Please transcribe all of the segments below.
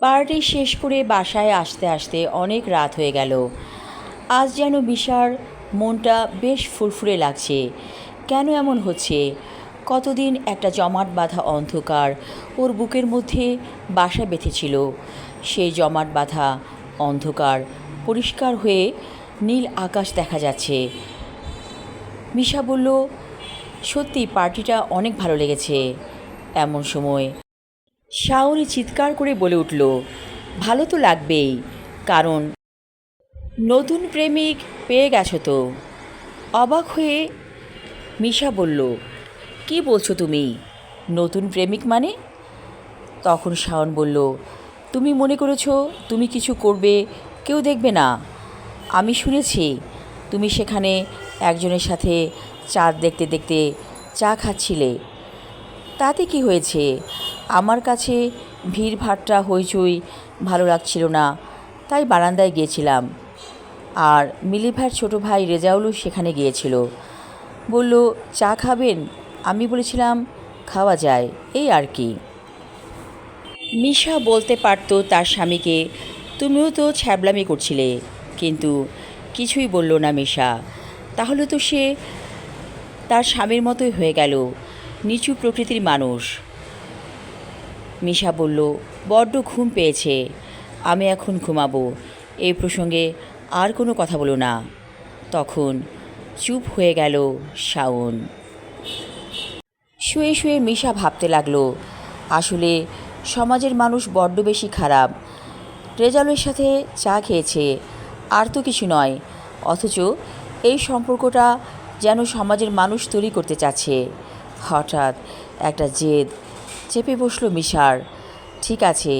Party শেষ করে বাসায় আসতে আসতে অনেক রাত হয়ে গেল। আজ যেন বিশার মনটা বেশ ফুরফুরে লাগছে। কেন এমন হচ্ছে? কতদিন একটা জমাট বাঁধা অন্ধকার ওর বুকের মধ্যে বাসা বেঁধেছিল। সেই জমাট বাঁধা অন্ধকার পরিষ্কার হয়ে নীল আকাশ দেখা যাচ্ছে। মিশা বলল, সত্যি, পার্টিটা অনেক ভালো লেগেছে এমন সময়। শাওনি চিৎকার করে বলে উঠল, ভালো তো লাগবেই, কারণ নতুন প্রেমিক পেয়ে গেছো তো। অবাক হয়ে মিশা বলল, কি বলছো তুমি? নতুন প্রেমিক মানে? তখন শাওন বলল, তুমি মনে করেছ তুমি কিছু করবে, কেউ দেখবে না। আমি শুনেছি, তুমি সেখানে একজনের সাথে চাঁদ দেখতে দেখতে চা খাচ্ছিলে। তাতে কি হয়েছে? আমার কাছে ভিড় ভাট্টা হইচই ভালো লাগছিল না, তাই বারান্দায় গিয়েছিলাম। আর মিলিভার ছোট ভাই রেজাউলও সেখানে গিয়েছিল। বলল, চা খাবেন? আমি বলেছিলাম, খাওয়া যায়। এই আর কি। মিশা বলতে পারতো তার স্বামীকে, তুমিও তো ছ্যাবলামি করছিলে। কিন্তু কিছুই বলল না মিশা। তাহলে তো সে তার স্বামীর মতোই হয়ে গেল, নিচু প্রকৃতির মানুষ। মিশা বলল, বড্ড ঘুম পেয়েছে। আমি এখন ঘুমাবো। এই প্রসঙ্গে আর কোনো কথা বলো না। তখন চুপ হয়ে গেল শাওন। শুয়ে শুয়ে মিশা ভাবতে লাগল, আসলে সমাজের মানুষ বড্ড বেশি খারাপ। রেজালের সাথে চা খেয়েছে, আর তো কিছু নয়। অথচ এই সম্পর্কটা যেন সমাজের মানুষ তৈরি করতে চাচ্ছে। হঠাৎ একটা জেদ চেপে বসল মিশার। ঠিক আছে,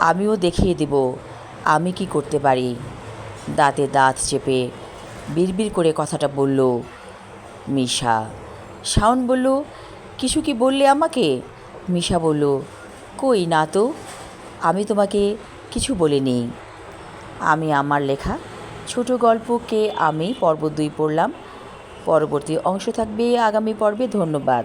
আমিও দেখিয়ে দেব, আমি কি করতে পারি? দাঁতে দাঁত চেপে বিড়বিড় করে কথাটা বলল মিশা। শাওন বলল, কিছু কি বললে আমাকে? মিশা বলল, কই না তো, আমি তোমাকে কিছু বলিনি। আমি আমার লেখা, ছোট গল্পকে আমি পর্ব দুই পড়লাম। পরবর্তী অংশ থাকবে আগামী পর্বে, ধন্যবাদ।